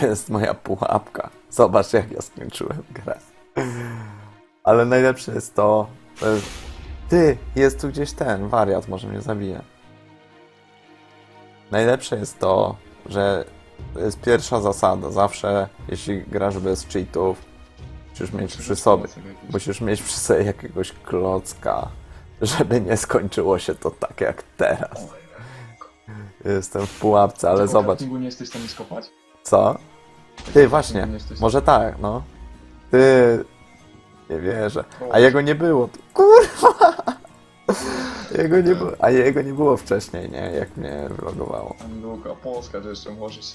To jest moja pułapka. Zobacz, jak ja skończyłem grę. Ale najlepsze jest to, jest... Ty, jest tu gdzieś ten wariat, może mnie zabije. Najlepsze jest to, że to jest pierwsza zasada. Zawsze, jeśli grasz bez cheatów, musisz mieć przy sobie, musisz mieć przy sobie jakiegoś klocka, żeby nie skończyło się to tak jak teraz. Jestem w pułapce, ale zobacz. nie jesteś w stanie skopać? Co? Ty, właśnie, jesteś- może tak, no. Ty, nie wierzę. A jego nie było. Kurwa! Jego nie było, a jego nie było wcześniej, nie? Jak mnie vlogowało. Anduka, Polska, to jeszcze może się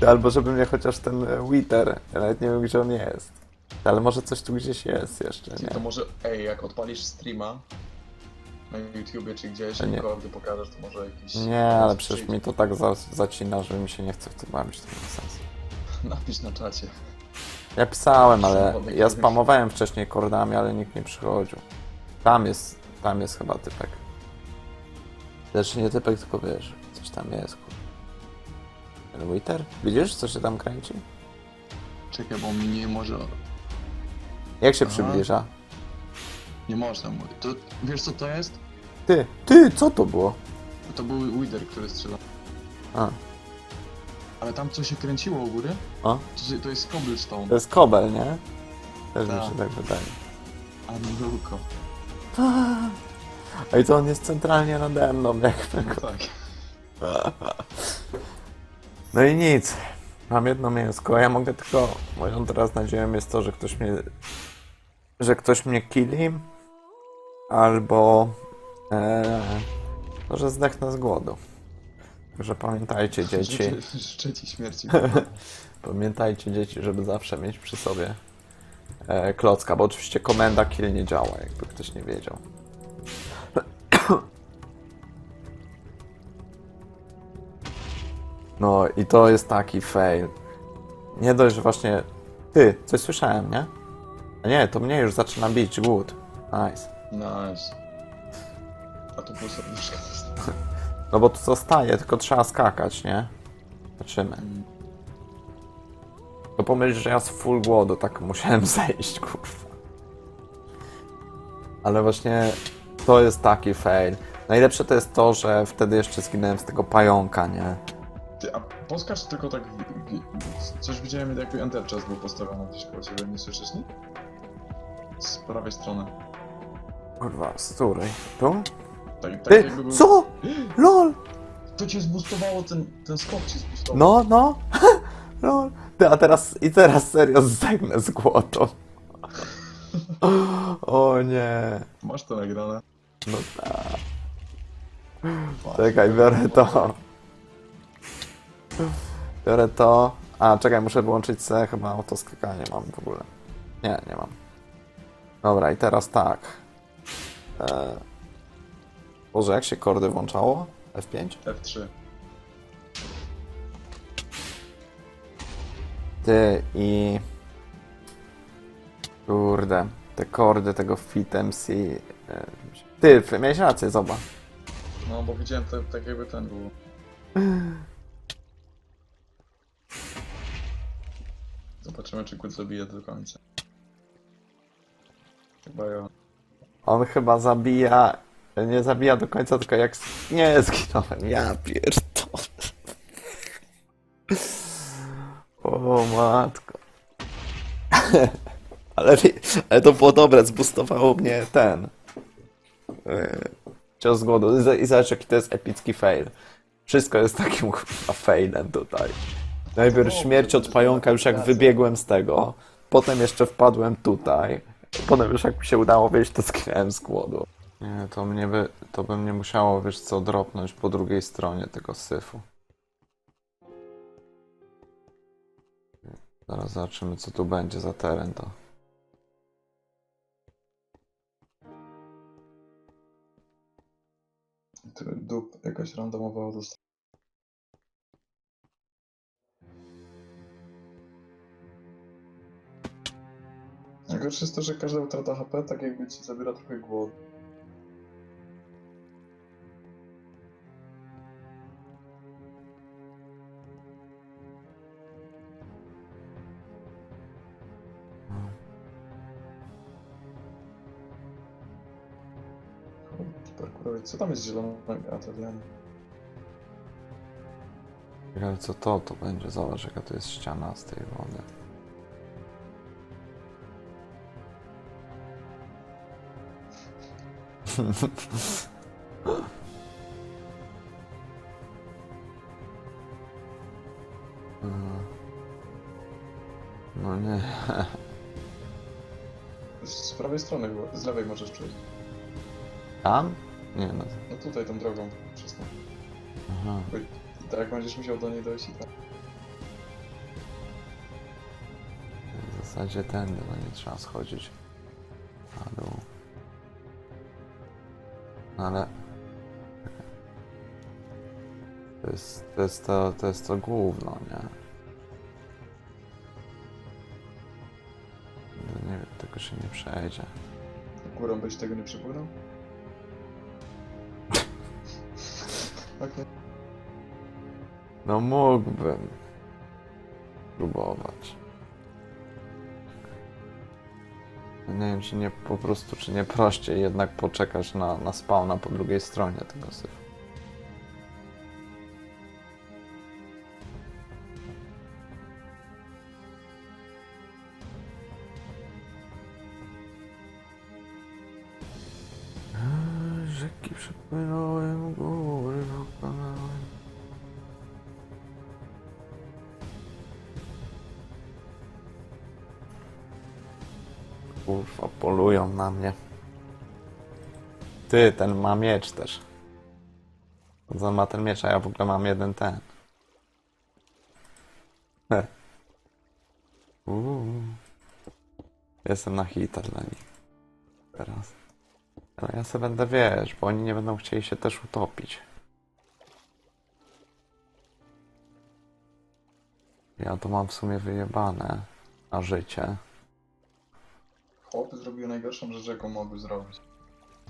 Albo żeby mnie chociaż ten e, Wither, ja nawet nie wiem gdzie on jest. Ale może coś tu gdzieś jest jeszcze, Ty, nie? to może, ej, jak odpalisz streama na YouTubie czy gdzieś Nie. i kordy pokażesz, to może jakiś... Nie, ale przecież mi to tak za, zacina, że mi się nie chce w tym bawić, to nie ma sensu. Napisz na czacie. Ja pisałem, ale ja spamowałem wcześniej kordami, ale nikt nie przychodził. Tam jest, tam jest chyba typek. Znaczy nie typek, tylko wiesz, coś tam jest, kur... Ten Wither? Widzisz, co się tam kręci? Czekaj, bo mi nie może... Jak się Aha. przybliża? Nie można mówić. To, wiesz co to jest? Ty, ty, co to było? To był Wither, który strzelał. A, Ale tam co się kręciło u góry, o, to, to jest cobblestone. to jest kobel, nie? Też mi Tak. się tak wydaje. Anduko. A i to on jest centralnie nade mną, jak No tak. No i nic. Mam jedno mięsko. Ja mogę tylko. Moją teraz nadzieją jest to, że ktoś mnie. że ktoś mnie killi. Albo. E, to, że zdechnę z głodu. Także pamiętajcie, dzieci. Życzę, życzę ci śmierci. Pamiętajcie, dzieci, żeby zawsze mieć przy sobie e, klocka, bo oczywiście komenda kill nie działa, jakby ktoś nie wiedział. No i to jest taki fail. Nie dość, że właśnie... Ty, coś słyszałem, nie? A nie, to mnie już zaczyna bić głód. Nice. Nice. A tu było serduszko. No bo tu zostaje, tylko trzeba skakać, nie? Zobaczymy. To pomyśl, że ja z full głodu tak musiałem zejść, kurwa. Ale właśnie to jest taki fail. Najlepsze to jest to, że wtedy jeszcze zginąłem z tego pająka, nie? Ty, a poskacz tylko tak... Coś widziałem, jakby Enter Chest był postawiony gdzieś koło ciebie, nie słyszysz nic? Z prawej strony. Kurwa, z której? Tu? Tak, tak Ty, jakby był... co? LOL! To cię zboostowało, ten, ten skok cię zboostował. No, no. LOL. Ty, a teraz, i teraz serio zdechnę z głodu. O nie. Masz to nagrane? No tak. Czekaj, biorę to. Biorę to. A, czekaj, muszę wyłączyć se, chyba autoskakanie mam w ogóle. Nie, nie mam. Dobra, i teraz tak. E... Boże, jak się kordy włączało? F5? F3. Ty i... Kurde, te kordy tego Fit MC... e, Ty, miałeś rację, zobacz. No, bo widziałem to, tak jakby ten był. Zobaczymy, czy Good zabije do końca. Chyba ja. On chyba zabija. Nie zabija do końca, tylko jak. Nie, zginąłem. Ja pierdolę. O matko. Ale, ale to było dobre, zbustowało mnie ten. Yy, cios głodu. I zobacz, jaki to jest epicki fail. Wszystko jest takim kurwa failem tutaj. Najpierw śmierć od pająka już jak wybiegłem z tego. Potem jeszcze wpadłem tutaj. Potem już jak mi się udało wyjść, to skinąłem z głodu. Nie, to mnie by, to by mnie musiało, wiesz co, dropnąć po drugiej stronie tego syfu. Zaraz zobaczymy, co tu będzie za teren to. Dup, jakaś randomowa autostrada. Gorsze jest to, że każda utrata HP tak jakby ci zabiera trochę głowy. Co tam jest zielonego? A to diany. Ale co to? To będzie, zobacz jaka to jest ściana z tej wody. No nie. Z prawej strony było, z lewej możesz przejść. Tam? Nie no. No tutaj tą drogą przez to. Aha. I tak będziesz musiał do niej dojść i tak. W zasadzie tędy, no nie trzeba schodzić ale... To jest to, jest to, to, jest to główno, nie? No nie wiem, tego się nie przejdzie. Górą byś tego nie przypłynął? Okej. No mógłbym próbować. Nie wiem, czy nie po prostu, czy nie prościej jednak poczekać na, na spawna po drugiej stronie tego syfu. Kurwa, polują na mnie. Ty, ten ma miecz też. On ma ten miecz, a ja w ogóle mam jeden ten. Uuu. Jestem na hita dla nich. Teraz. Ale ja sobie będę, wiesz, bo oni nie będą chcieli się też utopić. Ja to mam w sumie wyjebane na życie. Najgorszą rzecz, jaką mogły zrobić.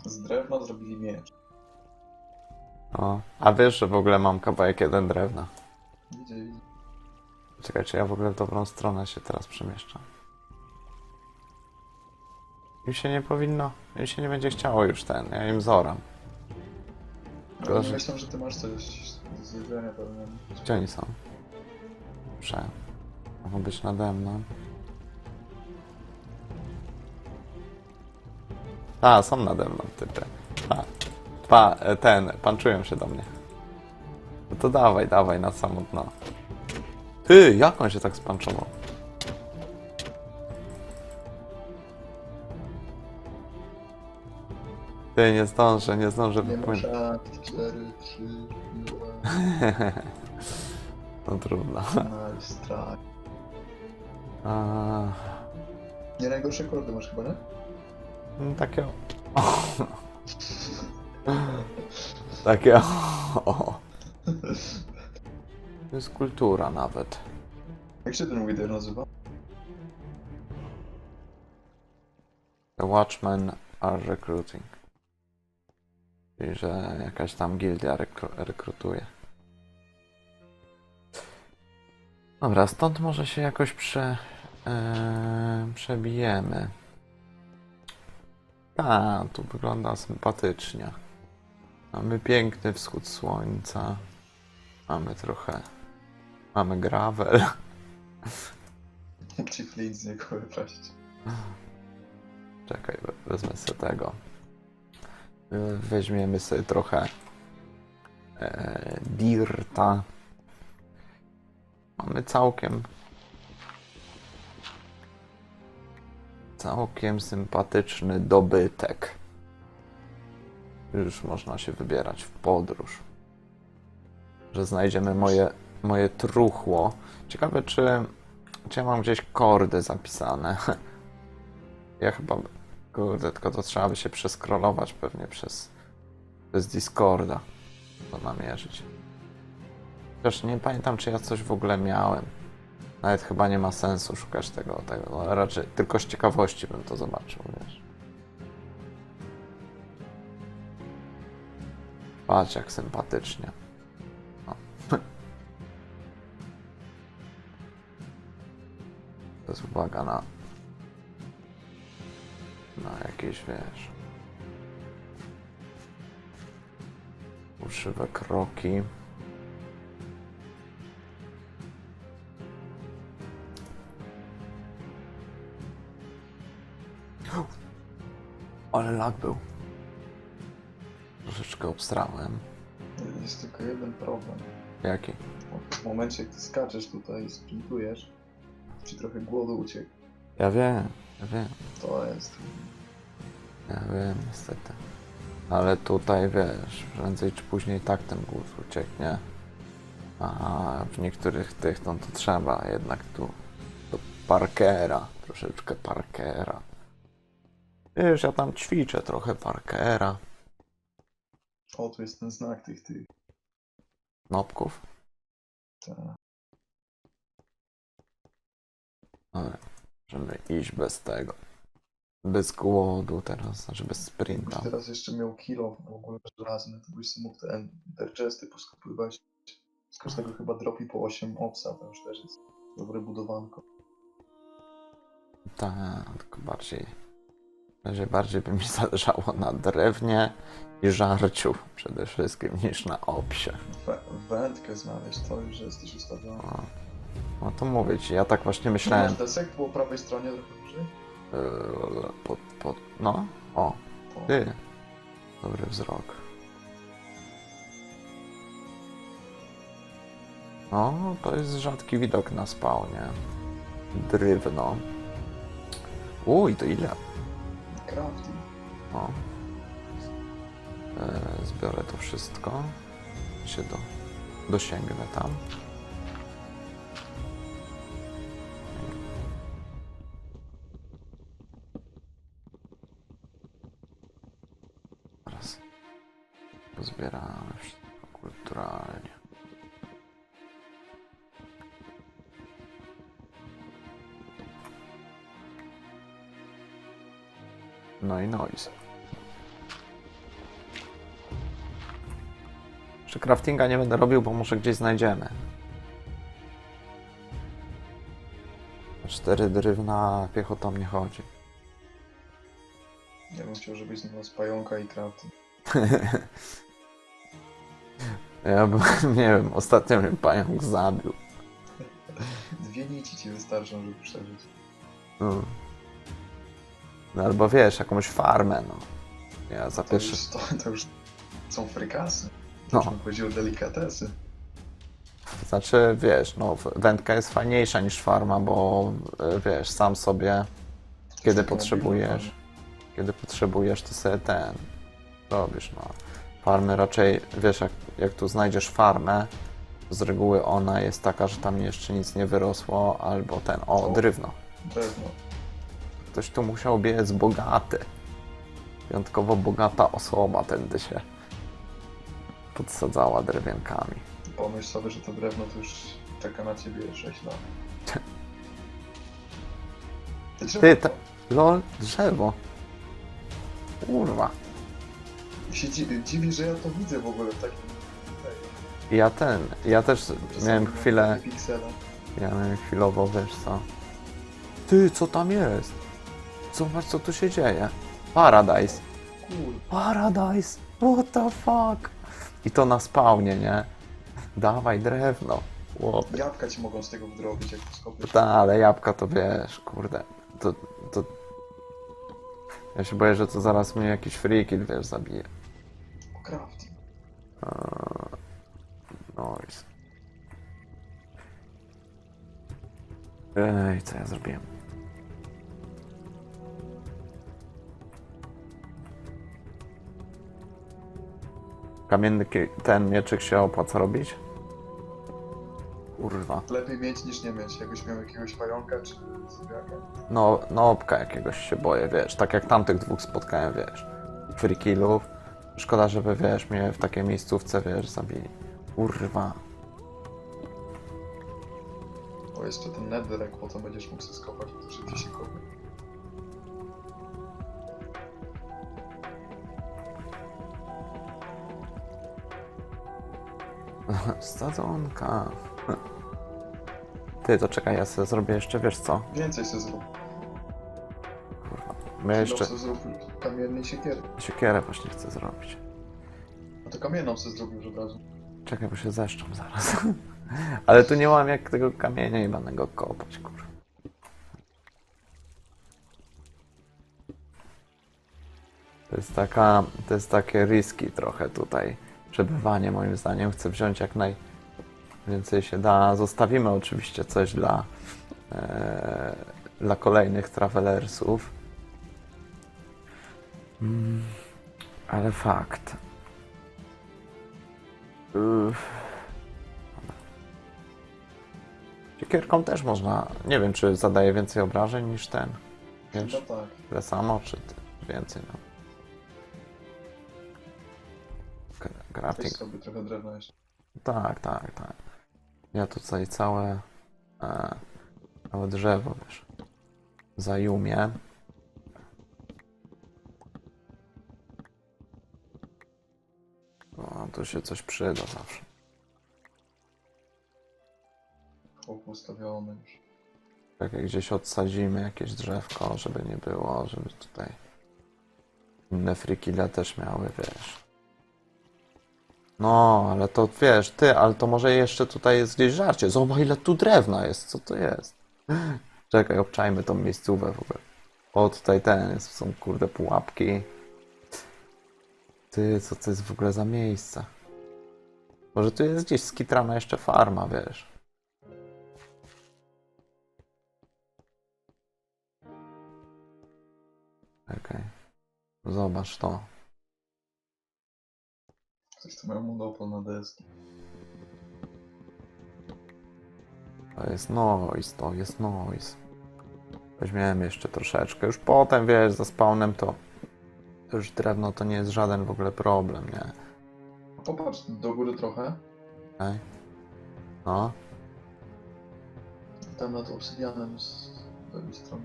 Z drewna zrobili miecz. O, a wiesz, że w ogóle mam kawałek jeden drewna. Widzicie, widzicie. Czekaj, czy ja w ogóle w dobrą stronę się teraz przemieszczam? Im się nie powinno, im się nie będzie chciało już ten, ja im zoram. Ale Gorzej. myślę, że ty masz coś z jedzenia pewnie. Gdzie oni są? Prze. Mogą być nade mną. A, są nade mną, typy. Pa, pa, e, ten, panczują się do mnie. No to dawaj, dawaj na samo dno. Ty, jak on się tak spanczował? Ty, nie zdążę, nie zdążę Nie ma wypłynąć. szans. 4, 3, 2, No trudno. nice try. A, Nie najgorsze kordy masz chyba, nie? No takie o. Takie o. To jest kultura nawet. Jak się ten Wither nazywa? The Watchmen are recruiting. Czyli, że jakaś tam gildia rekru rekrutuje. Dobra, stąd może się jakoś prze, e, przebijemy. A, tu wygląda sympatycznie. Mamy piękny wschód słońca. Mamy trochę. Mamy gravel. Ci flint z niego wypaść. Czekaj, we- wezmę sobie tego. Y, Weźmiemy sobie trochę e, dirta. Mamy całkiem całkiem sympatyczny dobytek. Już można się wybierać w podróż. Że znajdziemy moje, moje truchło. Ciekawe, czy, czy ja mam gdzieś kordy zapisane. Ja chyba. Kurde, tylko to trzeba by się przeskrolować pewnie przez, przez Discorda. To namierzyć. Chociaż nie pamiętam, czy ja coś w ogóle miałem. Nawet chyba nie ma sensu szukać tego, tego. No, raczej tylko z ciekawości bym to zobaczył, wiesz. Patrz, jak sympatycznie. O. To jest uwaga na na jakieś, wiesz. Fałszywe kroki. Ale lag był. Troszeczkę obstrałem. Jest tylko jeden problem. Jaki? W momencie, ty skaczesz tutaj i sprintujesz, ci trochę głodu uciekł. Ja wiem, ja wiem, To jest... ja wiem, niestety. Ale tutaj wiesz, prędzej czy później tak ten głód ucieknie. A w niektórych tych, no to trzeba jednak tu do Parkera, troszeczkę Parkera. Wiesz, ja tam ćwiczę trochę Parkera. O, tu jest ten znak tych, tych... Nopków. Ta... Dobra, możemy iść bez tego. Bez głodu teraz, znaczy bez sprinta. Jakbyś teraz jeszcze miał kilo w ogóle żelazny, to byś sobie mógł te enderchesty poskupywać. Z każdego chyba dropi po 8 opsa, to już też jest dobre budowanko. Tak, tylko bardziej. Bardziej, bardziej by mi zależało na drewnie i żarciu przede wszystkim niż na opsie. Wędkę znaleźć, to już jesteś ustawiony. O. No to mówię ci, ja tak właśnie myślałem. Masz desek po prawej stronie trochę? Yy, pod, pod, no, o, To... ty. Dobry wzrok. No, to jest rzadki widok na spawnie. Drewno. Uj, to ile? Crafting. O. E, zbiorę to wszystko. Się do, dosięgnę tam. Teraz pozbieramy wszystko kulturalnie. No i noise. Czy craftinga nie będę robił, bo może gdzieś znajdziemy. Cztery drewna piechotą nie chodzi. Ja bym chciał, żebyś znalazł pająka i crafting. Ja bym, nie wiem, ostatnio mnie pająk zabił. Dwie nici ci wystarczą, żeby przeżyć. No. No albo wiesz, jakąś farmę, no. Ja za To pierwszy... już, to, to już są frykasy. No. Chodzi o delikatesy. Znaczy, wiesz, no, wędka jest fajniejsza niż farma, bo e, wiesz, sam sobie, kiedy potrzebujesz, kiedy potrzebujesz, to sobie ten robisz, no. Farmy raczej, wiesz, jak, jak tu znajdziesz farmę, to z reguły ona jest taka, że tam jeszcze nic nie wyrosło, albo ten, o, O. drewno. Drewno. Ktoś tu musiał biec bogaty. Wyjątkowo bogata osoba tędy się podsadzała drewienkami. Pomyśl sobie, że to drewno to już czeka na ciebie 6 lat. Te drzewo Ty, ta, lol, drzewo. Kurwa. się dzi- dziwi, że ja to widzę w ogóle w takim... Ja ten, ja też czasami miałem chwilę, takie piksele. ja miałem chwilowo, wiesz co. Ty, co tam jest? Zobacz, co tu się dzieje. Paradise. Paradise. What the fuck? I to na spawnie, nie? Dawaj drewno. Chłopie. Jabłka ci mogą z tego wdrobić, jak to skopiesz. Ta, ale jabłka to wiesz, kurde. To, to... Ja się boję, że to zaraz mnie jakiś freakit, wiesz, zabije. O crafting. Nice. Ej, co ja zrobiłem? Kamienny ten mieczyk się opłaca robić? Kurwa. Lepiej mieć niż nie mieć. Jakbyś miał jakiegoś pająka czy zombiaka. No, no obka jakiegoś się boję, wiesz. Tak jak tamtych dwóch spotkałem, wiesz. Free killów. Szkoda, żeby, wiesz, mnie w takiej miejscówce, wiesz, zabili. Kurwa. O, jeszcze ten netherek, potem będziesz mógł sobie skopać, bo to szybciej się kopie. Stadzonka. Ty, to czekaj, ja sobie zrobię jeszcze, wiesz co? Więcej sobie zrób. Ja jeszcze Jeszcze... zrób kamiennej siekiery. siekierę właśnie chcę zrobić. No to kamienną sobie zrobił już od razu. Czekaj, bo się zeszczą zaraz. Ale tu nie mam jak tego kamienia jebanego kopać, kurwa. To jest taka, to jest takie riski trochę tutaj. Przebywanie moim zdaniem. Chcę wziąć jak najwięcej się da. Zostawimy oczywiście coś dla, e, dla kolejnych travelersów. Mm, ale fakt. Uff. Siekierką też można. Nie wiem, czy zadaje więcej obrażeń niż ten. Wiesz, No tak. tyle samo, czy ty- więcej, no. Weź Grafik. sobie trochę drewna jeszcze. Tak, tak, tak. Ja tutaj całe, e, całe drzewo, wiesz, zajumię. O, tu się coś przyda zawsze. Chłop ustawiony już. Tak jak gdzieś odsadzimy jakieś drzewko, żeby nie było, żeby tutaj inne frikile też miały, wiesz. No, ale to wiesz, ty, ale to może jeszcze tutaj jest gdzieś żarcie. Zobacz ile tu drewna jest, co to jest? Czekaj, obczajmy tą miejscówę w ogóle. O, tutaj ten jest, są kurde pułapki. Ty, co to jest w ogóle za miejsce? Może tu jest gdzieś skitrana jeszcze farma, wiesz. Okej. Zobacz to. Ktoś tu miał monopol na deski. To jest noise, to jest noise. Weźmiemy jeszcze troszeczkę. Już potem, wiesz, za spawnem to już drewno to nie jest żaden w ogóle problem, nie? Popatrz do góry trochę. Okej. No, Tam nad obsydianem z lewej strony.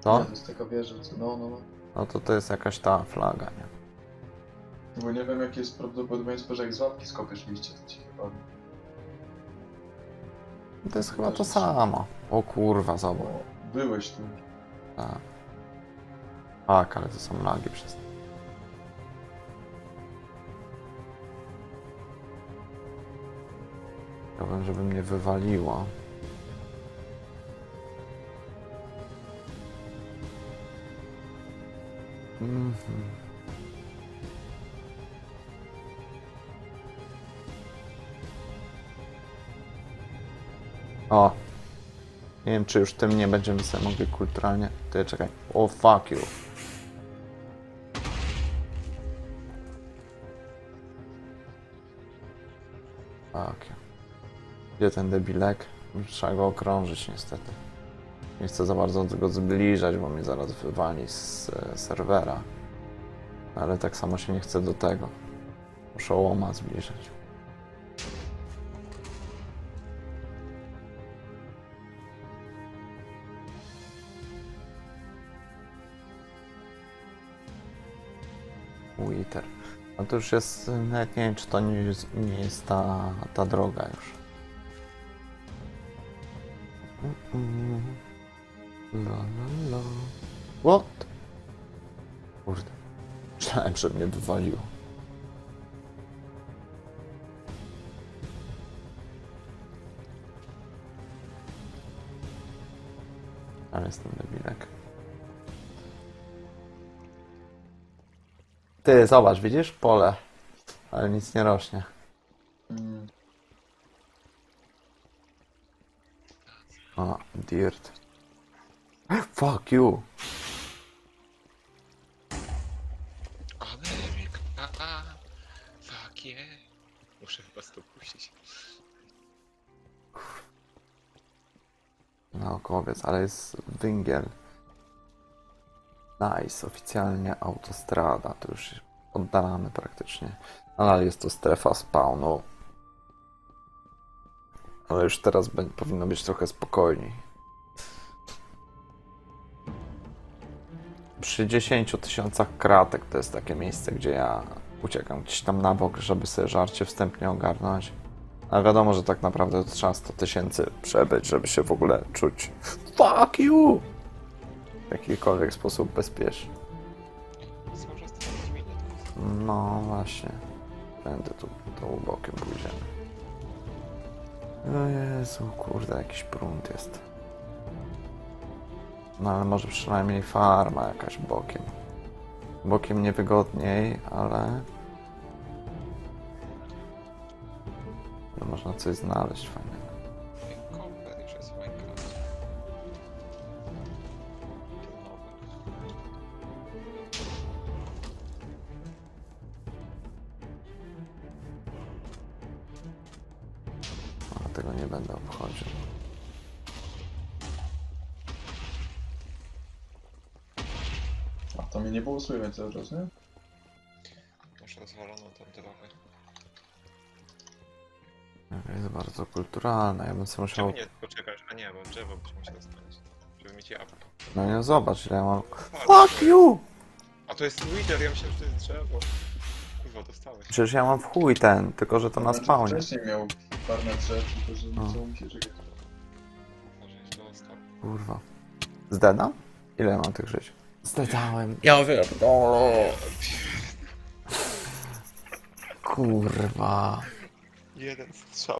to? Nie, to jest taka wieża, co... No, no, no. No to to jest jakaś ta flaga, nie? Bo nie wiem jakie jest prawdopodobieństwo, że jak z łapki skopiesz liście, to ci chyba... To jest chyba to samo. O kurwa, zobacz. Bo byłeś tu. Tak. Tak, ale to są lagi przez Chciałbym, żeby mnie wywaliło. Mhm. O! Nie wiem, czy już tym nie będziemy sobie mogli kulturalnie... Ty, czekaj. O, fuck you. Fuck you. Gdzie ten debilek? Trzeba go okrążyć niestety. Nie chcę za bardzo go zbliżać, bo mnie zaraz wywali z e, serwera. Ale tak samo się nie chcę do tego. Muszę łoma zbliżać. To już jest, nawet nie wiem czy to nie jest, nie jest ta, ta droga już. La la la. What? Kurde. Myślałem, że mnie wywaliło. Ale jestem debilek. Ty, zobacz, widzisz? Pole. Ale nic nie rośnie. Mm. A, dirt. Fuck you. Ameryka, a, fuck yeah. Muszę chyba to puścić. Naukowiec, ale jest węgiel. Nice, oficjalnie autostrada. To już oddalamy praktycznie. Ale jest to strefa spawnu. Ale już teraz powinno być trochę spokojniej. Przy 10 tysiącach kratek to jest takie miejsce, gdzie ja uciekam gdzieś tam na bok, żeby sobie żarcie wstępnie ogarnąć. Ale wiadomo, że tak naprawdę to trzeba 100 tysięcy przebyć, żeby się w ogóle czuć fuck you jakikolwiek sposób minut. No właśnie. Będę tu, tu bokiem pójdziemy. O Jezu, kurde, jakiś prąd jest. No ale może przynajmniej farma jakaś bokiem. Bokiem niewygodniej, ale... ale można coś znaleźć fajnego. A to mnie nie było słychać cały czas, nie? Masz rozwaloną tą drogę. Jest bardzo kulturalne. Ja bym sobie Czemu musiał. nie poczekasz? A nie, bo drzewo byś musiał stanąć. Żeby mieć jabłko. No nie zobacz, ile ja mam. Fuck you! A to jest Wither, ja myślałem, że to jest drzewo. Kurwa, dostałeś. Przecież ja mam w chuj ten, tylko że to na Znaczy, spawnie. Wcześniej miał farmę drzew, tylko że nie chciało mi się czekać. Może już dostał. Kurwa. Zdedam? Ile mam tych żyć? Zdedałem. Ja pierdolę. Kurwa. Jeden strzał